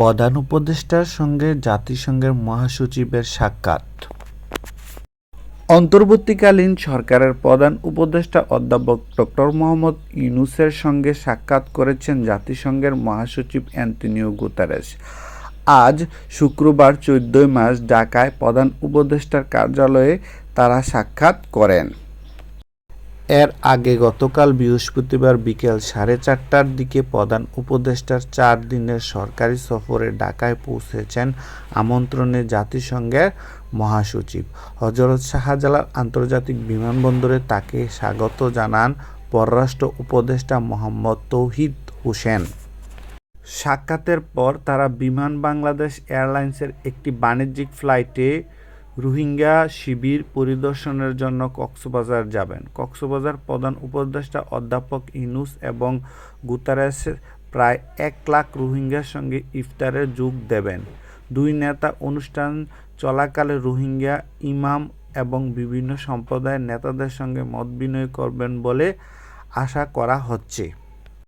প্রধান উপদেষ্টার সঙ্গে জাতিসংঘের মহাসচিবের সাক্ষাৎ। অন্তর্বর্তীকালীন সরকারের প্রধান উপদেষ্টা অধ্যাপক ডক্টর মোহাম্মদ ইউনুসের সঙ্গে সাক্ষাৎ করেছেন জাতিসংঘের মহাসচিব অ্যান্টনিও গুতারেস। আজ শুক্রবার চোদ্দই মার্চ ঢাকায় প্রধান উপদেষ্টার কার্যালয়ে তারা সাক্ষাৎ করেন। এর আগে গতকাল বৃহস্পতিবার বিকেল সাড়ে চারটার দিকে প্রধান উপদেষ্টার চার দিনের সরকারি সফরে ঢাকায় পৌঁছেছেন আমন্ত্রণে জাতিসংঘের মহাসচিব। হজরত শাহজালাল আন্তর্জাতিক বিমানবন্দরে তাকে স্বাগত জানান পররাষ্ট্র উপদেষ্টা মোহাম্মদ তৌহিদ হোসেন। সাক্ষাতের পর তারা বিমান বাংলাদেশ এয়ারলাইন্সের একটি বাণিজ্যিক ফ্লাইটে রোহিঙ্গা শিবির পরিদর্শনের জন্য কক্সবাজার যাবেন। কক্সবাজার প্রধান উপদেষ্টা অধ্যাপক ইনুস এবং গুতারেস প্রায় এক লাখ রোহিঙ্গার সঙ্গে ইফতারে যোগ দেবেন। দুই নেতা অনুষ্ঠান চলাকালে রোহিঙ্গা ইমাম এবং বিভিন্ন সম্প্রদায়ের নেতাদের সঙ্গে মত বিনিময় করবেন বলে আশা করা হচ্ছে।